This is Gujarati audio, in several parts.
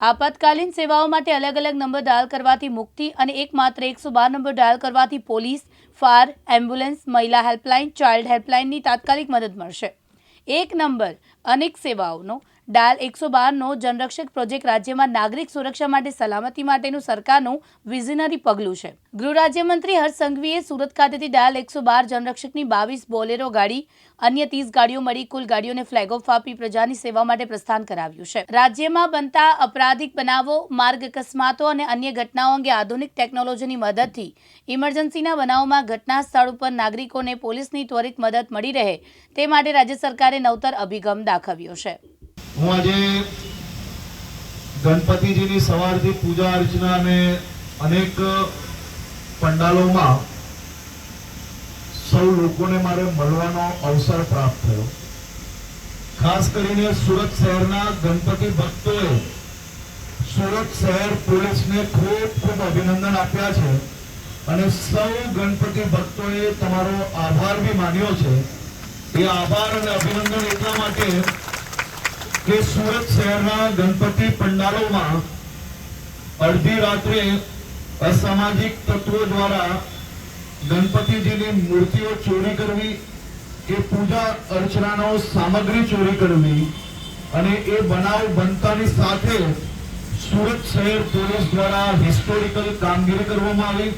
આપાતકાલીન સેવાઓ માટે અલગ અલગ નંબર ડાયલ કરવાથી મુક્તિ અને એકમાત્ર એકસો બાર નંબર ડાયલ કરવાથી પોલીસ, ફાયર, એમ્બ્યુલન્સ, મહિલા હેલ્પલાઇન, ચાઇલ્ડ હેલ્પલાઇનની તાત્કાલિક મદદ મળશે. એક નંબર અનેક સેવાઓનો ડાયલ એકસો બારનો જનરક્ષક પ્રોજેક્ટ રાજ્યમાં નાગરિક સુરક્ષા માટે સલામતી માટેનું સરકારનું વિઝનરી પગલું છે. ગૃહ રાજ્યમંત્રી હર્ષ સંઘવીએ સુરત ખાતેથી ડાયલ એકસો બાર જનરક્ષકની બાવીસ બોલેરો ગાડી, અન્ય ત્રીસ ગાડીઓ મળી, કુલ ગાડીઓને ફ્લેગ ઓફ આપી પ્રજાની સેવા માટે પ્રસ્થાન કરાવ્યું છે. રાજ્યમાં બનતા અપરાધિક બનાવો, માર્ગ અકસ્માતો અને અન્ય ઘટનાઓ અંગે આધુનિક ટેકનોલોજીની મદદથી ઇમરજન્સીના બનાવમાં ઘટના સ્થળ ઉપર નાગરિકોને પોલીસની ત્વરિત મદદ મળી રહે તે માટે રાજ્ય સરકારે નવતર અભિગમ દાખવ્યો છે. હું આજે ગણપતિજીની સવારથી પૂજા અર્ચના અને અનેક પંડાલોમાં સૌ લોકોને મારે મળવાનો અવસર પ્રાપ્ત થયો. ખાસ કરીને સુરત શહેરના ગણપતિ ભક્તોએ સુરત શહેર પોલીસને ખૂબ ખૂબ અભિનંદન આપ્યા છે અને સૌ ગણપતિ ભક્તોએ તમારો આભાર બી માન્યો છે. એ આભાર અને અભિનંદન એટલા માટે કે સુરત શહેરના ગણપતિ પંડાલોમાં અડધી રાત્રે અસામાજિક તત્વો દ્વારા ગણપતિજીની મૂર્તિઓ ચોરી કરવી કે પૂજા અર્ચનાનો સામગ્રી ચોરી કરવી અને એ બનાવ બનતાની સાથે સુરત શહેર પોલીસ દ્વારા હિસ્ટોરિકલ કામગીરી કરવામાં આવી.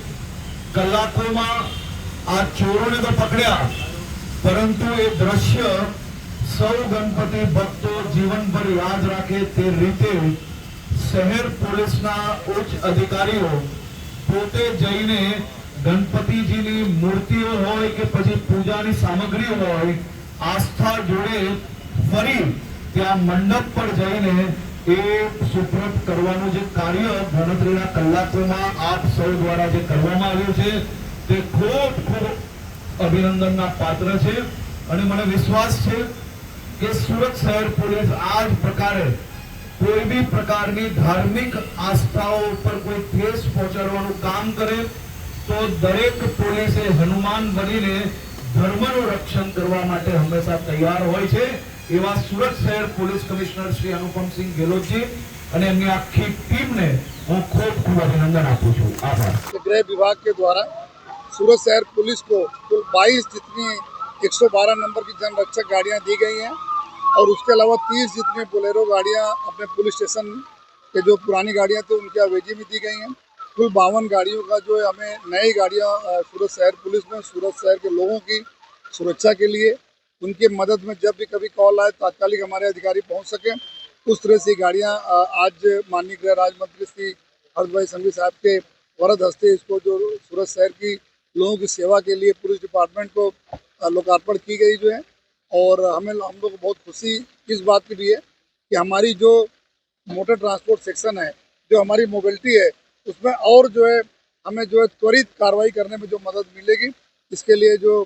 કલાકોમાં આ ચોરોને તો પકડ્યા, પરંતુ એ દ્રશ્ય સૌ ગણપતિ ભક્તો જીવનભર યાદ રાખે તે રીતે શહેર પોલીસના ઉચ્ચ અધિકારીઓ પોતે જઈને ગણપતિજીની મૂર્તિઓ હોય કે પછી પૂજાની સામગ્રી હોય, આસ્થા જોડે ફરી ત્યાં મંડપ પર જઈને એ સુપ્રત કરવાનું જે કાર્ય ગણતરીના કલાકોમાં આપ સૌ દ્વારા જે કરવામાં આવ્યું છે, તે ખૂબ ખૂબ અભિનંદનના પાત્ર છે. અને મને વિશ્વાસ છે કે સુરત શહેર પોલીસ આ જ પ્રકારે કોઈ બી પ્રકારની ધાર્મિક આસ્થાઓ ઉપર કોઈ ઠેસ પહોંચાડવાનું કામ કરે તો દરેક પોલીસે હનુમાન બનીને ધર્મનું રક્ષણ કરવા માટે હંમેશા તૈયાર હોય છે એવા સુરત શહેર પોલીસ કમિશનર શ્રી અનુપમસિંહ ગેહલોતજી અને એમની આખી ટીમને હું ખૂબ ખૂબ અભિનંદન આપું છું આભાર गृह विभाग के द्वारा सूरत शहर पुलिस को कुल 22 जितनी 112 नंबर की जन रक्षक गाड़ियां दी गई हैं और उसके अलावा 30 जितनी बोलेरो गाड़ियाँ अपने पुलिस स्टेशन के जो पुरानी गाड़ियाँ थी, उनके अवेजी में दी गई हैं। कुल बावन गाड़ियों का जो हमें नई गाड़ियाँ सूरत शहर पुलिस में सूरत शहर के लोगों की सुरक्षा के लिए उनकी मदद में जब भी कभी कॉल आए, तात्कालिक हमारे अधिकारी पहुँच सकें। उस तरह से गाड़ियाँ आज माननीय गृह राज्य मंत्री श्री हर्षभाई संघवी साहब के वरद हस्ते इसको जो सूरत शहर की लोगों की सेवा के लिए पुलिस डिपार्टमेंट को लोकार्पण की गई जो है। और हमें, हम लोग को बहुत खुशी इस बात की भी है कि हमारी जो मोटर ट्रांसपोर्ट सेक्शन है, जो हमारी मोबिलिटी है, उसमें और जो है, हमें जो है त्वरित कार्रवाई करने में जो मदद मिलेगी, इसके लिए जो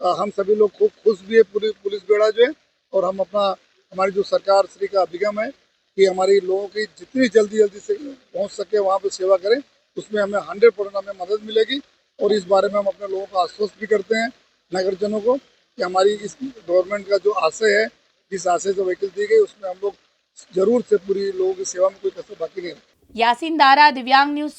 हम सभी लोग खूब खुश भी है, पूरी पुलिस बेड़ा जो है, और हम अपना, हमारी जो सरकार श्री का अभिगम है कि हमारी लोगों की जितनी जल्दी जल्दी से पहुँच सके, वहाँ पर सेवा करें, उसमें हमें हंड्रेड परसेंट हमें मदद मिलेगी, और इस बारे में हम अपने लोगों को आश्वस्त भी करते हैं, नगरजनों को कि हमारी इस गवर्नमेंट का जो आशय है जिस आशय से व्हीकल दी गई उसमें हम लोग जरूर से पूरी लोगों की सेवा में कोई कसर बाकी नहीं यासीन दारा दिव्यांग न्यूज